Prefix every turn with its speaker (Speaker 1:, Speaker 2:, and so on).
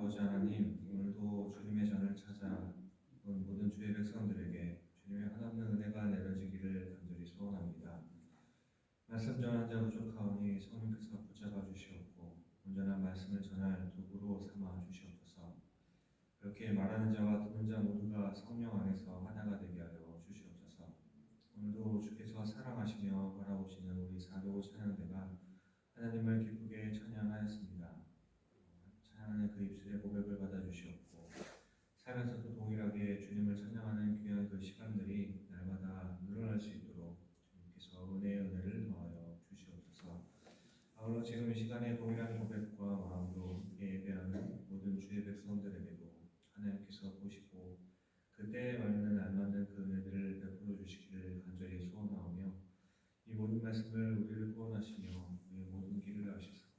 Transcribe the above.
Speaker 1: 아버지 하나님 오늘도 주님의 전을 찾아 모든 주의 백성들에게 주님의 하나님의 은혜가 내려지기를 간절히 소원합니다. 말씀 전한 자 부족하오니 성령께서 붙잡아 주시옵고 온전한 말씀을 전할 도구로 삼아 주시옵소서. 이렇게 말하는 자와 듣는 자 모두가 성령 안에서 하나가 되게 하여 주시옵소서. 오늘도 주께서 사랑하시며 바라보시는 우리 사도 찬양대가 하나님을 기쁘게 찬양하였습니다. 찬양하는 그 입술의 고백을 받아 주시옵고 살면서도 동일하게 주님을 찬양하는 귀한 그 시간들이 날마다 늘어날 수 있도록 주님께서 은혜의 은혜를 더하여 주시옵소서. 아울러 지금 이 시간에 동일한 고백과 마음으로 예배하는 모든 주의 백성들에게도 하나님께서 보시고 그때에 맞는 알맞는 그 은혜들을 베풀어 주시기를 간절히 소원하오며 이 모든 말씀을 우리를 구원하시며 우리의 모든 길을 아시사